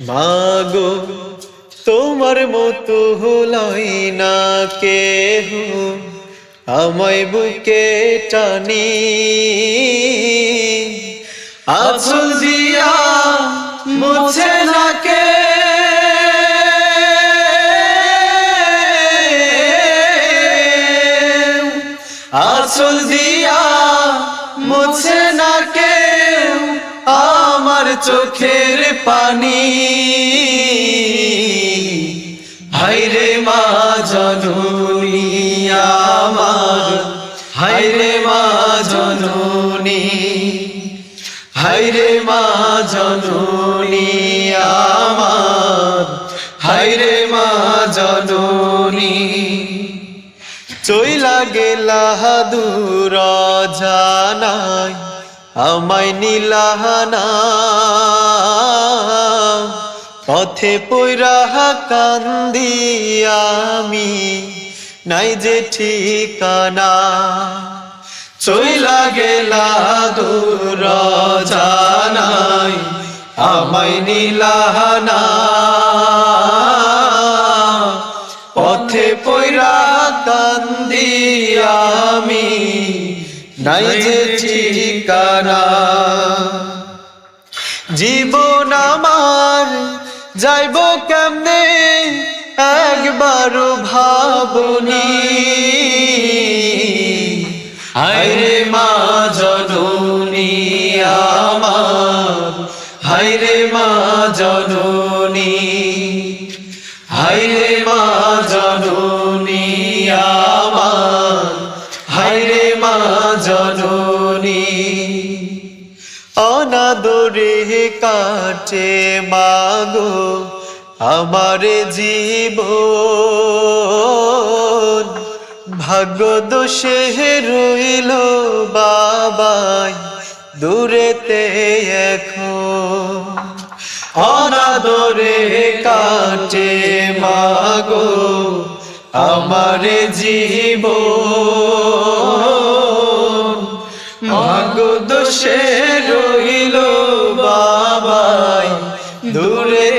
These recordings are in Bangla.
মাগো, তোমার মতো হলাই না কেহ, আমায় বুকে টানি। আছল দিয়া মুছে না কে? আছল দিয়া মুছে না আমার চোখের পানি। হাইরে মা জননী আমার হাইরে মা জননী হাইরে মা জননী আমার হাইরে মা জননী। চইলা গেলা দূর জানাই আমায় নীলাহানা, পথে পৈরা কান্দি আমি, নাই যে ঠিকানা। চইলা গেলা দূর জানাই, আমায় নীলাহানা, পথে পৈরা কান্দি আমি নাই যে ঠিকানা জীবন আমার যাইব কেমনে? একবার ভাবনি। হায়রে মা জননী আমার, হায়রে মা জননী জননী অনাদরে কাটে মাগো আমার জীব ভাগ্য দোষে রইল বাবাই দূরেতে এখন। অনাদরে কাটে মাগো আমার জীব মাগো দোষে রইল বাবাই দূরে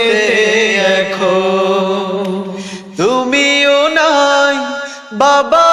এখন তুমিও নাই বাবাও